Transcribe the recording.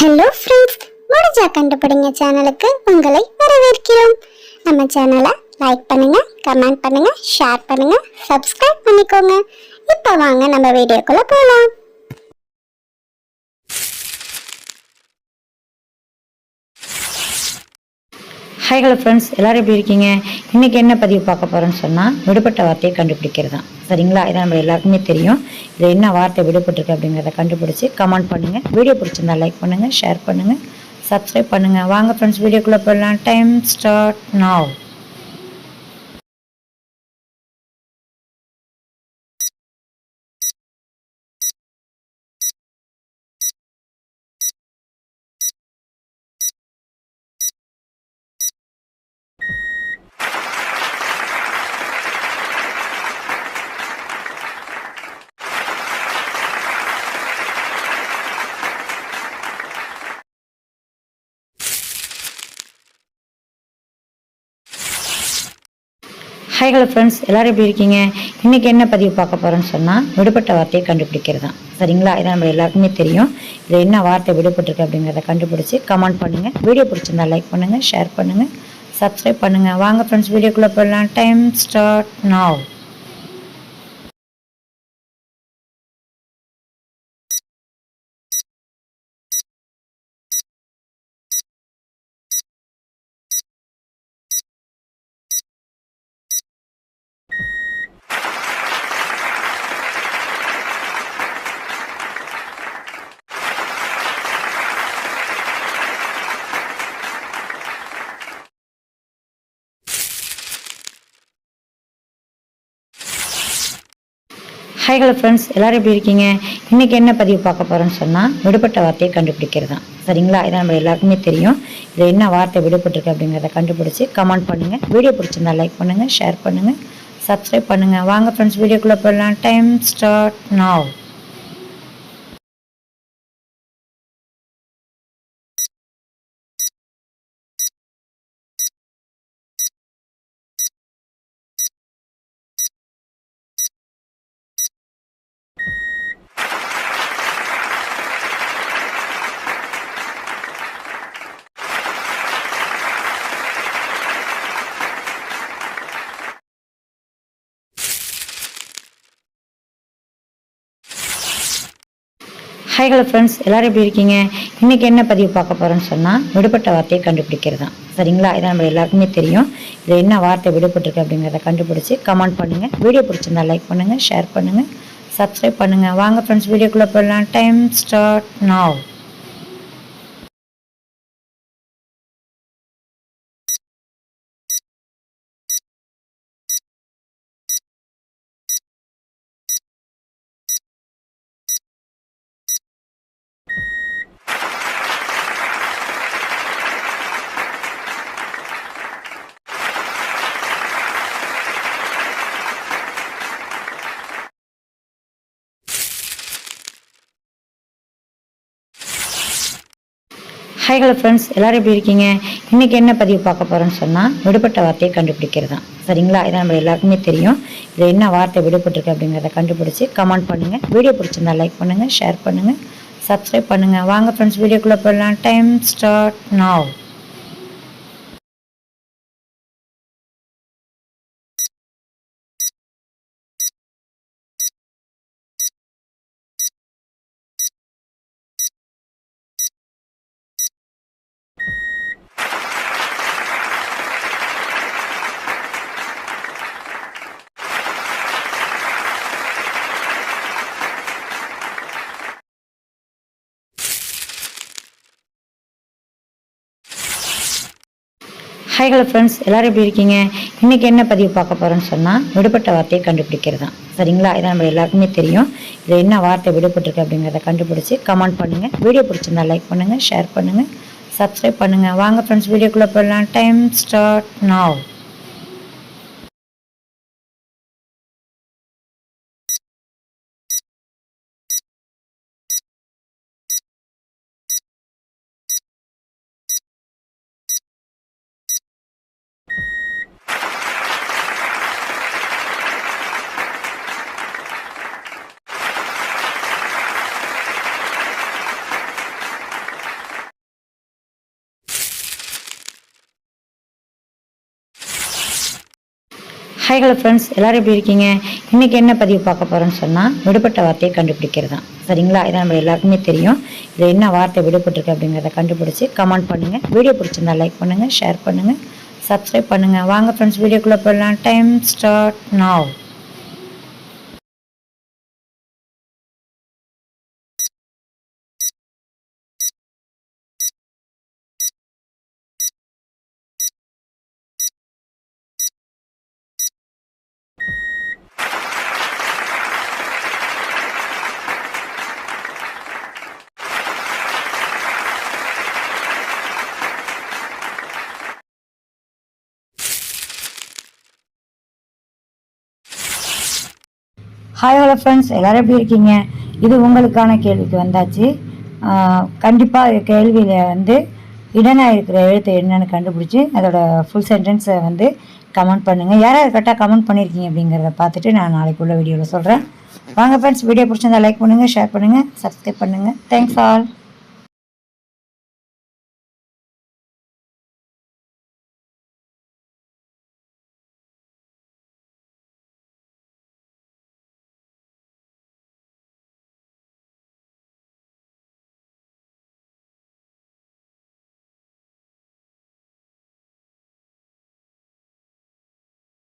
Hello friends முடிஞ்சா கண்டுபிடிங்க சேனலுக்கு உங்களை வரவேற்கிறோம். நம்ம சேனலை லைக் பண்ணுங்க கமெண்ட் பண்ணுங்க ஷேர் பண்ணுங்க சப்ஸ்கிரைப் பண்ணிக்கோங்க. இப்போ வாங்க நம்ம வீடியோக்குள்ள போகலாம் ஹாய் ஹலோ ஃப்ரெண்ட்ஸ் எல்லோரும் எப்படி இருக்கீங்க? இன்றைக்கி என்ன பதிவு பார்க்க போகிறோன்னு சொன்னால் விடுபட்ட வார்த்தையை கண்டுபிடிக்கிறது தான் சரிங்களா? இதை நம்ம எல்லாருக்குமே தெரியும். இதில் என்ன வார்த்தை விடுபட்டிருக்கு அப்படிங்கிறத கண்டுபிடிச்சி கமெண்ட் பண்ணுங்கள் வீடியோ பிடிச்சிருந்தா லைக் பண்ணுங்கள் ஷேர் பண்ணுங்கள் சப்ஸ்கிரைப் பண்ணுங்கள் வாங்க ஃப்ரெண்ட்ஸ் வீடியோக்குள்ளே போடலாம் time start now hi hello friends எல்லோரும் எப்படி இருக்கீங்க? இன்றைக்கி என்ன பதிவு பார்க்க போகிறோன்னு சொன்னால் விடுபட்ட வார்த்தையை கண்டுபிடிக்கிறது தான் சரிங்களா? இதை நம்ம எல்லாருக்குமே தெரியும். இதில் என்ன வார்த்தை விடுபட்டிருக்கு அப்படிங்கிறத கண்டுபிடிச்சி கமெண்ட் பண்ணுங்கள் வீடியோ பிடிச்சிருந்தா லைக் பண்ணுங்கள் ஷேர் பண்ணுங்கள் சப்ஸ்கிரைப் பண்ணுங்கள் வாங்க ஃப்ரெண்ட்ஸ் வீடியோக்குள்ளே போடலாம் time start now hi hello friends எல்லோரும் எப்படி இருக்கீங்க? இன்றைக்கி என்ன பதிவு பார்க்க போகிறோன்னு சொன்னால் விடுபட்ட வார்த்தையை கண்டுபிடிக்கிறது தான். சரிங்களா? இதை நம்ம எல்லாருக்குமே தெரியும். இதில் என்ன வார்த்தை விடுபட்டிருக்கு அப்படிங்கிறத கண்டுபிடிச்சி கமெண்ட் பண்ணுங்கள் வீடியோ பிடிச்சிருந்தா லைக் பண்ணுங்கள் ஷேர் பண்ணுங்கள் சப்ஸ்கிரைப் பண்ணுங்கள் வாங்க ஃப்ரெண்ட்ஸ் வீடியோக்குள்ளே போடலாம் time start now hi hello friends எல்லோரும் எப்படி இருக்கீங்க? இன்றைக்கி என்ன பதிவு பார்க்க போகிறோன்னு சொன்னால் விடுபட்ட வார்த்தையை கண்டுபிடிக்கிறது தான். சரிங்களா? இதை நம்ம எல்லாருக்குமே தெரியும். இது என்ன வார்த்தை விடுபட்டிருக்கு அப்படிங்கிறத கண்டுபிடிச்சி கமெண்ட் பண்ணுங்கள் வீடியோ பிடிச்சிருந்தா லைக் பண்ணுங்கள் ஷேர் பண்ணுங்கள் சப்ஸ்கிரைப் பண்ணுங்கள் வாங்க ஃப்ரெண்ட்ஸ் வீடியோக்குள்ளே போடலாம் time start now hi hello friends எல்லோரும் எப்படி இருக்கீங்க? இன்றைக்கி என்ன பதிவு பார்க்க போகிறோன்னு சொன்னால் விடுபட்ட வார்த்தையை கண்டுபிடிக்கிறது தான் சரிங்களா? இதை நம்ம எல்லாருக்குமே தெரியும். இதில் என்ன வார்த்தை விடுபட்டிருக்கு அப்படிங்கிறத கண்டுபிடிச்சி கமெண்ட் பண்ணுங்கள் வீடியோ பிடிச்சிருந்தா லைக் பண்ணுங்கள் ஷேர் பண்ணுங்கள் சப்ஸ்கிரைப் பண்ணுங்கள் வாங்க ஃப்ரெண்ட்ஸ் வீடியோக்குள்ளே போடலாம் time start now hi hello friends எல்லோரும் எப்படி இருக்கீங்க? இன்றைக்கி என்ன பதிவு பார்க்க போகிறோன்னு சொன்னால் விடுபட்ட வார்த்தையை கண்டுபிடிக்கிறது தான் சரிங்களா? இதை நம்ம எல்லாருக்குமே தெரியும். இதில் என்ன வார்த்தை விடுபட்டிருக்கு அப்படிங்கிறத கண்டுபிடிச்சி கமெண்ட் பண்ணுங்கள் வீடியோ பிடிச்சிருந்தா லைக் பண்ணுங்கள் ஷேர் பண்ணுங்கள் சப்ஸ்கிரைப் பண்ணுங்கள் வாங்க ஃப்ரெண்ட்ஸ் வீடியோக்குள்ளே போடலாம் time start now hi hello friends எல்லோரும் எப்படி இருக்கீங்க? இன்றைக்கி என்ன பதிவு பார்க்க போகிறோன்னு சொன்னால் விடுபட்ட வார்த்தையை கண்டுபிடிக்கிறது தான் சரிங்களா? இதை நம்ம எல்லாருக்குமே தெரியும். இது என்ன வார்த்தை விடுபட்டிருக்கு அப்படிங்கிறத கண்டுபிடிச்சி கமெண்ட் பண்ணுங்கள் வீடியோ பிடிச்சிருந்தா லைக் பண்ணுங்கள் ஷேர் பண்ணுங்கள் சப்ஸ்கிரைப் பண்ணுங்கள் வாங்க ஃப்ரெண்ட்ஸ் வீடியோக்குள்ளே போடலாம் time start now hi hello friends எல்லோரும் எப்படி இருக்கீங்க? இது உங்களுக்கான கேள்விக்கு வந்தாச்சு. கண்டிப்பாக கேள்வியில் வந்து இடனாக இருக்கிற எழுத்து என்னென்னு கண்டுபிடிச்சி அதோட ஃபுல் சென்டென்ஸை வந்து கமெண்ட் பண்ணுங்கள் யார் யார் கரெக்டாக கமெண்ட் பண்ணியிருக்கீங்க அப்படிங்கிறத பார்த்துட்டு நான் நாளைக்குள்ள வீடியோவில் சொல்கிறேன் வாங்க ஃப்ரெண்ட்ஸ் வீடியோ பிடிச்சிருந்தா லைக் பண்ணுங்கள் ஷேர் பண்ணுங்கள் சப்ஸ்கிரைப் பண்ணுங்கள் தேங்க்ஸ் ஆல்